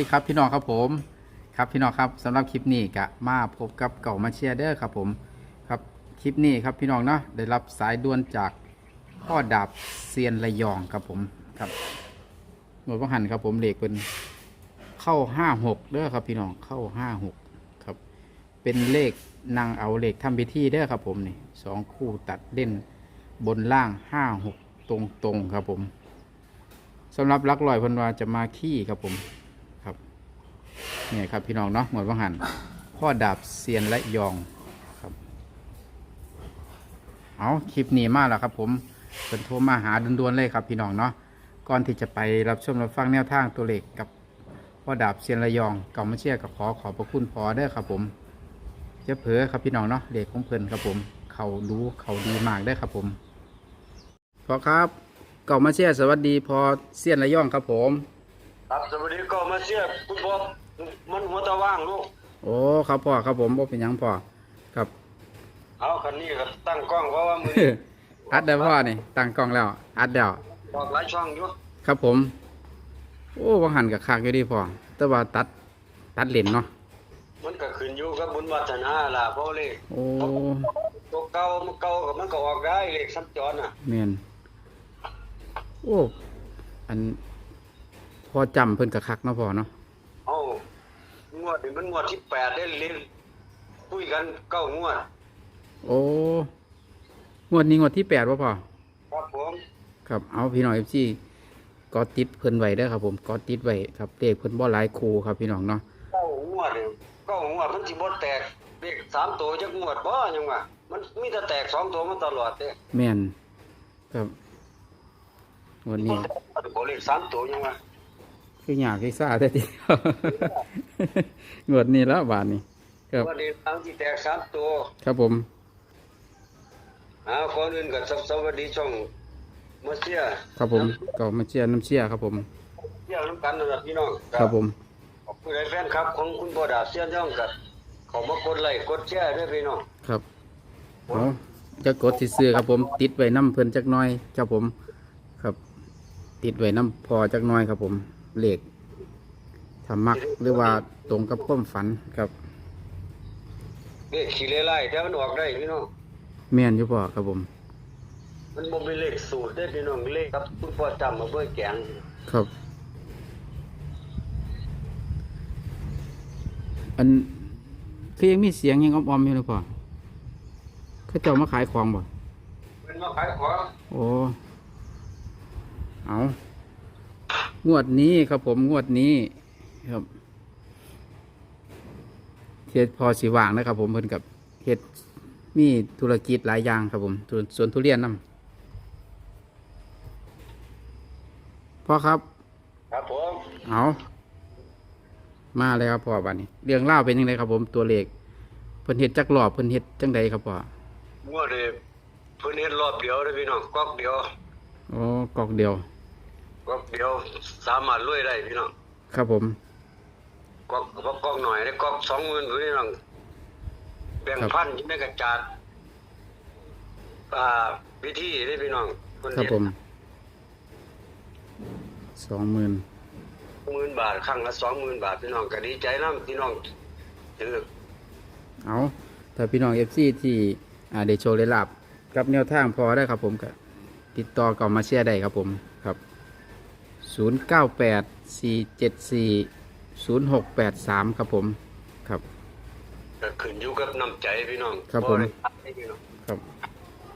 ดีครับพี่น้องครับผม ครับพี่น้องครับสำหรับคลิปนี้กะมาพบกับเก่ามาเชียร์เด้อครับผมครับคลิปนี้ครับพี่น้องเนาะได้รับสายด่วนจากพ่อดาบเซียนระยองครับผมครับหน่วยพหันครับผมเลขเป็นเข้าห้าหกเด้อครับพี่น้องเข้าห้าหกครับ เป็นเลขนางเอาเลขทำพิธีเด้อครับผมนี่สองคู่ตัดเล่นบนล่างห้าหกตรงตรงๆครับผมสำหรับลักลอยพันวาจะมาขี้ครับผม นี่ครับพี่น้องเนาะหมวดวังหันพ่อดาบเซียนและยองครับเอาคลิปนี้มาแล้วครับ ผมเป็นโทรมาหาด่วนๆเลยครับ พี่น้องเนาะก่อนที่จะไปรับชมรับฟังแนวทางตัวเลขกับพ่อดาบเซียนระยองเก่ามาเชียกับขอขอบพระคุณพอเด้ครับ ผมจะเผลอครับพี่น้องเนาะเลขของเพิ่นครับผม เขารู้เขาดีมากได้ครับผมพอครับเก่ามาเชียสวัสดีพอเซียนระยองครับผม ครับสวัสดีก็มาเสียคุณพอ มันหัวตาว่างลูกโอ้ครับพ่อครับผมบ่เป็นหยังพ่อครับ เอาคันนี้ก็ตั้งกล้องเพราะว่ามืออัดได้วพ่อนี่ตั้งกล้องแล้ว อัดเดี๋ยวบอกหลายช่องอยู่ครับผม โอ้ว่าหันกับคากอยู่ดีพ่อแต่ว่าตัดตัดเลนเนาะมันก็ขึ้นอยู่กับบุญวัฒนาล่ะเพราะเลขโอ้ตัวเก่ามันเก่าก็มันก็ออกได้เลขสัญจรน่ะเมียนโอ้อันพอจำเพิ่นกับคักเนาะพ่อเนาะเอา งวดนี้มันงวดที่แปดได้เล่นคุยกันเก้างวด โอ้ งวดนี้งวดที่แปดวะพ่อ ครับผมครับเอาพี่น้องเอฟซีก็ติดเพิ่นไว้เด้อครับผมก็ติดไว้ครับเลขเพิ่นบ่หลายคูครับพี่น้องเนาะเก้างวดนี่เก้างวดมันสิบ่แตกเลขสามตัวจักงวดบ่ยังว่ามันมีแต่แตกสองตัวมาตลอดเด้แม่นครับวันนี้ บ่เลขสามตัวยังว่า คืออยากให้ซาแต่ทีงวดนี้แล้วบาทนี้ครับวันนี้ทั้งที่แตกสามตัว ครับผมอ่าก่อนอื่นก็สสวัสดีช่องมาเชียร์ครับผมก็มาเชียร์น้ำเชียร์ครับผมเชียร์น้ำกันนะครับพี่น้องครับผมขอบคุณแฟนครับ ของคุณพ่อดาบเสียนย่องกับขอมากดไลค์กดแชร์ด้วยพี่น้องครับเอาจะกดที่ซื้อครับผม ติดไว้น้ำเพิ่นจักหน้อยครับผม ครับ ติดไว้น้ำพอจักหน้อยครับผม เลขถ้ามักหรือว่าตรงกับความฝันครับเลขขี่เล่ไล่แต่มันออกได้พี่น้องแม่นอยู่พ่อครับผม มันบ่เป็นเลขสูตรได้พี่น้องเลขครับคุณพ่อจำมาเบิ่งแกงครับ อันคือยังมีเสียงยังอ้อมๆอยู่เลยพ่อเขาเจ้ามาขายของบ่เป็นมาขายของโอ้ เอา งวดนี้ครับผมงวดนี้ครับเฮ็ดพอสีว่างนะครับ ผมเพิ่นกับเฮ็ดมีธุรกิจหลายอย่างครับผมสวนสวนทุเรียนนํพ่อครับ ครับผมเอามาเลยครับพ่อบัดนี้ เรื่องเล่าวเป็นยังไงครับ ผมตัวเลขเพิ่นเฮ็ดจักรอบเพิ่นเฮ็ดจังใดครับพ่องวดนี้เพิ่นเฮ็ดรอบเดียวเด้อพี่น้องก๊อกเดียวโอ้กอกเดียว ก๊อกเดียวสามารถรวยได้พี่น้องครับผมก๊อกก๊อกก๊อกหน่อยได้ก๊อก20,000พี่น้องแบ่งครับพันอยู่ในกระจาดอ่าวิธีได้พี่น้องเพิ่นครับเฮ็ดผมสองหมื่นหมื่นบาทครั้งละสองหมื่นบาทพี่น้องก็ดีใจน้ำพี่น้องถือเอาถ้าพี่น้องเอฟซีที่อ่าได้โชว์ได้ลาบกับแนวทางพอได้ครับผมก็ติดต่อก่อมาเชียร์ได้ครับผม ครับ0 9 8 4 7 4 0 6 8 3 ครับผมครับ ก็ขึ้นอยู่กับน้ำใจพี่น้องครับผม ได้ตัดให้พี่น้องครับ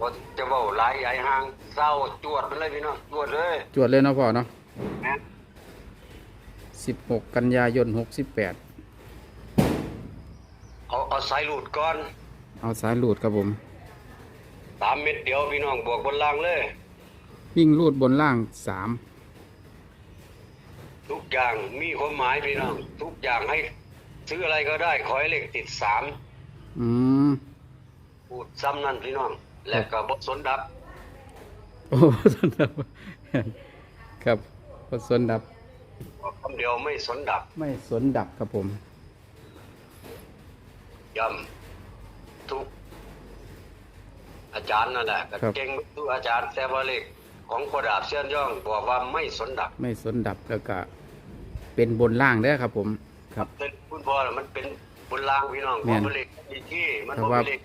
บ่จะเว้าหลายใหญ่ห่างเศร้าจวดมันเลยพี่น้องจวดเลยจวดเลยเนาะพ่อเนาะนะ16 กันยายน 68 เอาเอาสายหลุดก่อนเอาสายหลูดครับผม สามเม็ดเดียวพี่น้องบวกบนล่างเลย วิ่งลูดบนล่าง ทุกอย่างมีความหมายพี่น้อง ทุกอย่างให้ ซื้ออะไรก็ได้ ขอให้เลขติดสาม3อืมพูดซ้ำนั่นพี่น้อง และก็บสนดับ โอ้สนดับ ครับบทสนดับคำเดียวไม่สนดับ ไม่สนดับครับผมย้ำทุก อาจารย์นั่นแหละก็ครับเก่งทุกอาจารย์แต่ว่าเลข ของประดาบเสี้ยนย่องบอกว่าไม่สนดับ ไม่สนดับแล้วก็เป็นบนล่างเด้อครับ ผมครับแต่คุณพ่อน่ะมันเป็นบนรางพี่น้องแม่นบ่เป็นเลขดีที่มันแต่บ่ว่าเป็นเลข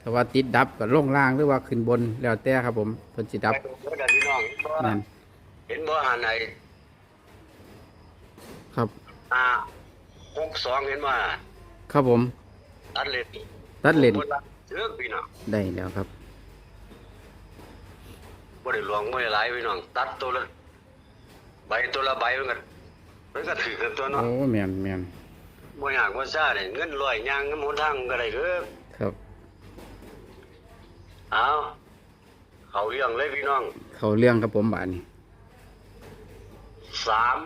ถ้าว่าติดดับก็ลงล่างหรือว่าขึ้นบนแล้วแต่ครับ ผมเพิ่นสิดับไปเด้อพี่น้องเพราะว่านั่นเห็นบ่หันไหนครับอ่าหกสองเห็นบ่ครับผม ตัดเลนตัดเลนบนรางเสือกพี่น้องได้แล้วครับ บ่ได้หลวงบ่ได้หลายพี่น้องตัดตัวละใบตัวละใบมันก็มันก็ถือกันตัวเนาะโอ้แม่นแม่นบ่อยากบ่ซ่าเนี่ยเงินร้อยย่างน้ำหนทางก็ได้เด้อครับเอาเขาเรื่องเลยพี่น้อง เข้าเรื่องครับผมบาดนี้สาม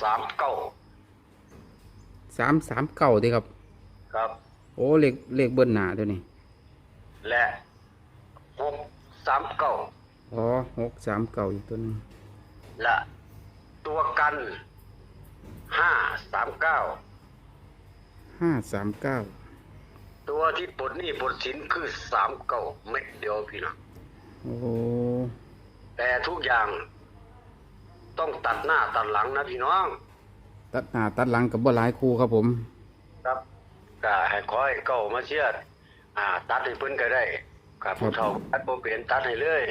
สามเก้า339ติครับ ครับ โอ้เลขเลขเบิ้นหน้าตัวนี้ และหกสามเก้า อ๋อ639อีกตัวหนึงและตัวกันห้าสามเก้า539ตัวที่ปลดหนี้ปลดสินคือสามเก้าเม็ดเดียวพี่น้องโอ้แต่ทุกอย่าง ต้องตัดหน้าตัดหลังนะพี่น้อง ตัดหน้าตัดหลังก็บ่หลายคู่ครับผม ครับก็ให้ขอให้เก้ามาเชียดอ่า ตัดให้เพิ่นก็ได้ครับผู้เฒ่าตัดบ่เป็นตัดให้เลย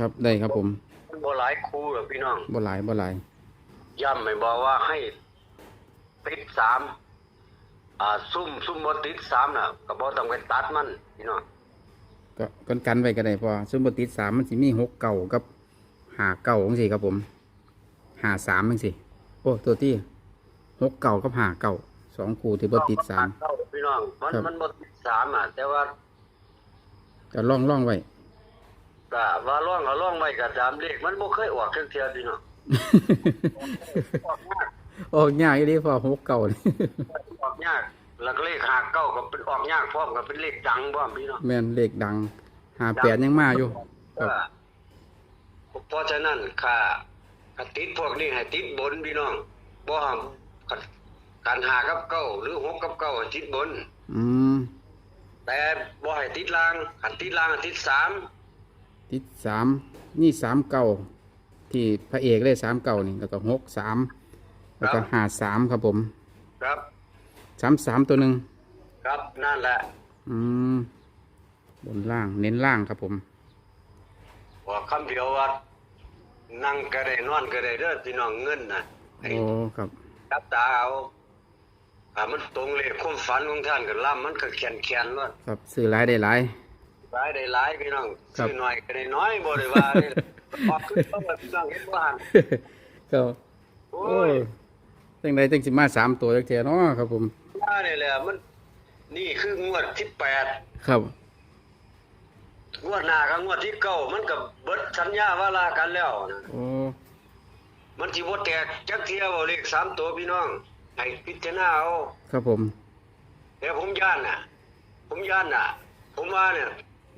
ครับได้ครับผมมันบ่หลายคู่หรอกพี่น้องบ่หลายบ่หลายย้ำไม่บอกว่าให้ติดสามอ่าซุ่มซุ่มบ่ติดสามน่ะก็บ่ต้องไปตัดมันพี่น้องก็กันกันไว้ก็ได้เพอซุมบ่ติด3มันสิมี6เก่ากับ5เก่าจังซี่ครับผม5 3จังซี่โอ้ตัวที่6เก่ากับ5เก่าสองคู่ที่บ่ติดสามเก้าพี่น้องมันครับมันบ่ติดสามอะแต่ว่าก็ล่องล่องไว้ ก็ว่าร่องก็ร่องไว้ก็ตามเลขมันบ่เคยออกจังเที่ยพี่น้องออกยากออกยากอีหลีพอหกเก่านี่ออกยากแล้วก็เลขหาเก้าก็เป็นออกยากพร้อมกับเป็นเลขดังพร้อมพี่น้องแม่นเลขดังหาแปดยังมาอยู่ครับเออเพราะฉะนั้นค่าค่าติดพวกนี้ให้ติดบนพี่น้องบ่ห้ามการหากับเก้าหรือหกกับเก้าให้ติดบน อืมแต่บ่ให้ติดล่างคันติดล่างให้ติดสาม ติดสามนี่สามเก่าที่พระเอกเลยสามเก่านี่แล้วก็หกสามแล้วก็หาสามครับผมครับสามสามตัวหนึ่งครับนั่นแหละ อืมบนล่างเน้นล่างครับผมบอกคำเดียวว่านั่งก็ได้นอนก็ได้เด้อพี่น้องเงินน่ะให้โอ้ครับจับตาเอาถ้ามันตรงเลขความฝันของท่านก็ล่ำมันก็แขนๆว่าครับซื้อหลายได้หลาย หลายได้หลายพี่น้องครับ ซื้อน้อยก็ได้น้อยบ่ได้ว่าเด้อพอขึ้นต้องแบบพี่น้องเห็นบ่หันก็โอ้โอ้ย ยจังใดจังสิมาสามตัวจักเทียเนาะครับผม ว่านี่แหละมัน นี่คืองวดที่แปดครับ งวดหน้ากับงวดที่เก้ามันก็เบิดสัญญาว่าลากันแล้วนะโอ้ มันสิบ่แตกจักเที่ยบ่เลขสามตัวพี่น้องให้พิจารณาเอา ครับผม แต่ผมย่านน่ะ ผมย่านน่ะ ผมว่าเนี่ย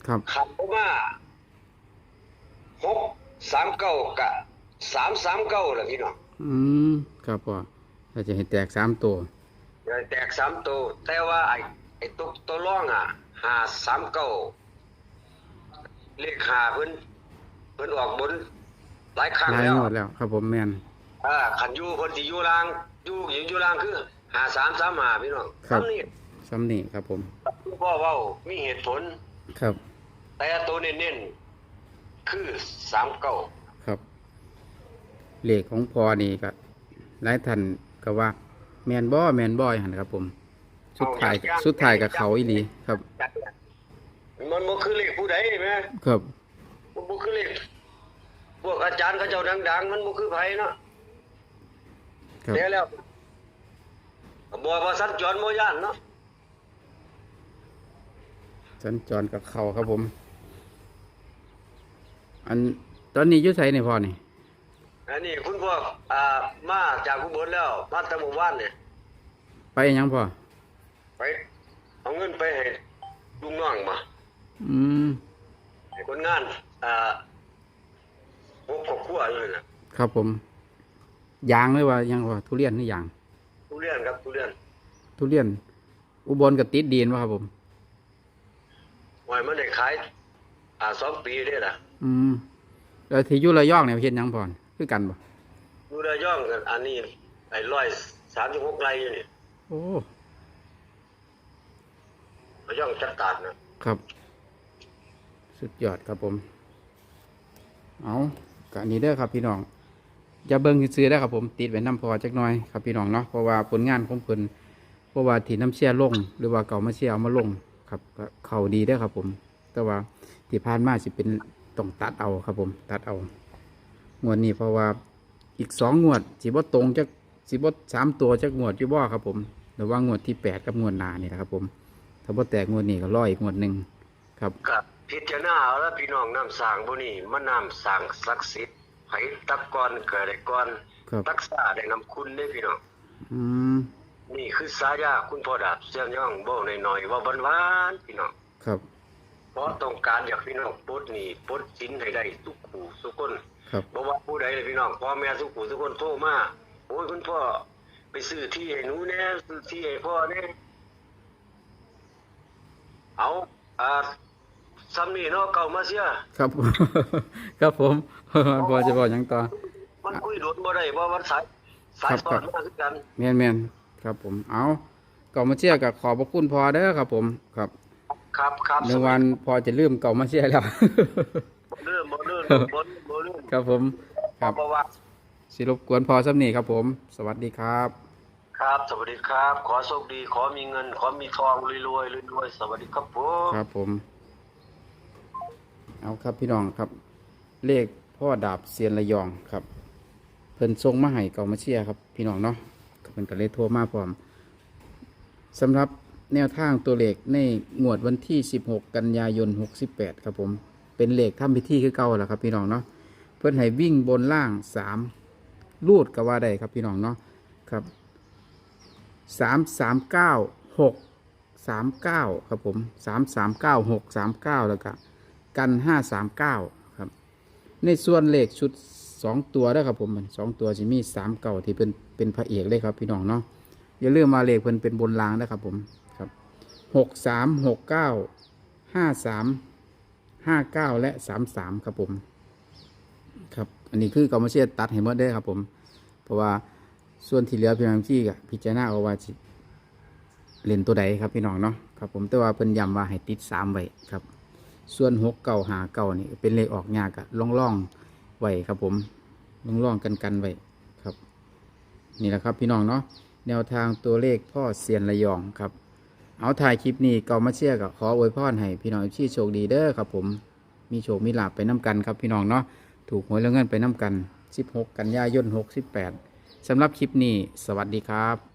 ครับขับผมมาหกสามเก้ากะสามสามเก้าล่ะพี่น้องอืมครับพ่อถ้าจะให้แตกสามตัวอย่าแตกสามตัวแต่ว่าไอ้ไอ้ตัวตัวร่องอะหาสามเก้าเลขหาเพิ่นเพิ่นออกบนหลายครั้งหลายแล้วงวดแล้ว ครับผมแม่นอ่าขันอยูเพิ่นสิอยู่ล่างอยู่อยู่อยู่ล่างคือหาสามสามหาพี่น้องครับำนี่ซ้ำนี่ครับผม พ่อเว้ามีเหตุผลครับ แต่ตัวเน้นๆคือสามเก้าครับ เลขของพอนี่ก็หลายท่านก็ว่า แมนบ่แมนบ่อยหันครับผม สุดท้ายสุดท้ายกับเขาอีหลีครับ มันบ่คือเลขผู้ใดแหมครับมันบ่คือเลขพวกอาจารย์เขาเจ้าดัง ๆ มันบ่คือไผเนาะครับเดี๋ยวแล้วบอกว่าสัญจรบ่ย่านเนาะสัญจรกับเขาครับผม อันตอนนี้อยุ่ไสนี่พอนี่อันนี้คุณพวกอ่ามาจากอุบลแล้วมาแตั้งหมู่บ้านเนี่ยไปหยังพอไปเอาเงินไปให้ลุงน้องมาอืมให้คนงานอ่าพวกครอบครัวอยู่น่ะครับผมยางเลยว่าหยังพอทุเรียนนี่ยางทุเรียนครับทุเรียนทุเรียน อุบลกับติดดีนวะครับผมไว้มันได้ขายอ่าสองปีได้ล่ะ อืมแล้วที่อยุระยองเนี่ยเฮ็ดหยังพอนคือกันบ่ออยู่ระยองกันอันนี้ไอ้ร้อยสามสิบหกไร่อยู่นี่โอ้ระยองจัดการนะครับ สุดยอดครับผม เอากะนี้เด้อครับพี่น้องอย่าเบิ่งซื้อได้อครับผม ติดไว้น้ำพอจักหน่อยครับพี่น้องเนาะเพราะว่าผลงานของเพิ่นเพราะว่าที่น้ำเชี่ยลง หรือว่าเก่ามาเชี่ยเอามาลงครับก็เขาดีได้อครับผม แต่ว่าที่ผ่านมาสิเป็น ต้องตัดเอาครับผม ตัดเอา งวดนี้เพราะว่าอีกสองงวดสิบ่ตรงจักสิบ่สามตัวจักงวดอยู่บ่ครับผมหรือว่างวดที่แปดกับงวดหน้านี่นะครับผม ถ้าบ่แตกงวดนี้ก็รออีกงวดหนึ่งครับกับพิจารณาเอาแล้วพี่น้องน้ำสร้างพวกนี้มันน้ำสร้างศักดิ์สิทธิ์ไผตักก่อนเกิดได้ก่อนครับตักษาได้นำคุณได้พี่น้องอืมนี่คือสายาคุณพ่อดาบเสียงย่องบ่หน่อยๆว่าหวานๆพี่น้องครับ เพราะต้องการอยากพี่น้องปลดหนี้ปลดสินให้ได้ทุกคู่ทุกคนครับบ่ว่าผู้ใดเลยพี่น้องพ่อแม่ทุกคู่ทุกคนโทรมาโอ้ยคุณพ่อไปซื้อที่ให้หนูแน่ซื้อที่ให้พ่อแน่เอาอ่าซ้ำนี่เนาะเก่ามาเสียครับ ครับผมพอจะบอกหยังต่อมันคุยโดนบ่ได้เพราะมันสายสายครับสอนมาคือกันแม่นแม่นครับผมเอาเก่ามาเชียร์กับขอบพระคุณพอเด้อครับผมครับ ครับครับในวันพอจะลืมเก่ามาเชียร์แล้วบ่เริ่มบ่เริ่มบ่เริ่มบ่เริ่มครับผมครับเพราะว่า สิรบกวนพอสักนี่ครับผม สวัสดีครับ ครับ สวัสดีครับ ขอโชคดี ขอมีเงิน ขอมีทองรวยๆรวยๆสวัสดีครับผมครับผม เอาครับพี่น้องครับ เลขพ่อดาบเซียนระยองครับ เพิ่นส่งมาให้เก่ามาเชียร์ครับ พี่น้องเนาะก็เพิ่นก็เลยโทรมาพร้อมสำหรับ แนวทางตัวเลขในงวดวันที่ 16 กันยายน 68 ครับผม เป็นเลขทำพิธีคือเก่าแหละครับพี่น้องเนาะเพิ่อนให้วิ่งบนล่าง3ลูดก็ว่าได้ครับพี่น้องเนาะครับ3 3 9 6สามเก้าครับผมสามสามเก้าหกสามเก้าแล้วก็กันห้าสามเก้าครับ ในส่วนเลขชุดสองตัวได้อครับผมมันสองตัวจะมีสามเก้าที่เป็นเป็นพระเอกเลยครับพี่น้องเนาะอย่าลืมมาเลขเพิ่นเป็นบนรางนะครับผม หกสามหกเก้าห้าสามห้าเก้าและสามสามครับผม ครับ อันนี้คือกรรมเชียตัดให้หมดได้ครับผม เพราะว่าส่วนที่เหลือพี่น้องที่ก็พิจารณาเอาว่าเล่นตัวใดครับพี่น้องเนาะครับผมแต่ว่าเพิ่นย้ำว่าให้ติดสามไว้ครับ ส่วนหกเก่าหาเก่านี่เป็นเลขออกยากอะล่องล่องไว้ครับผมล่องล่องกันกันไว้ครับ นี่แหละครับพี่น้องเนาะแนวทางตัวเลขพ่อเซียนระยองครับ เอาถ่ายคลิปนี้ก็มาเชียร์กับขออวยพรให้พี่น้องที่โชคดีเด้อครับผมมีโชคมีลาบไปน้กันครับพี่น้องเนาะถูกหวยแล้วเงินไปน้กัน 16 กันยายน 68สำหรับคลิปนี้ สวัสดีครับ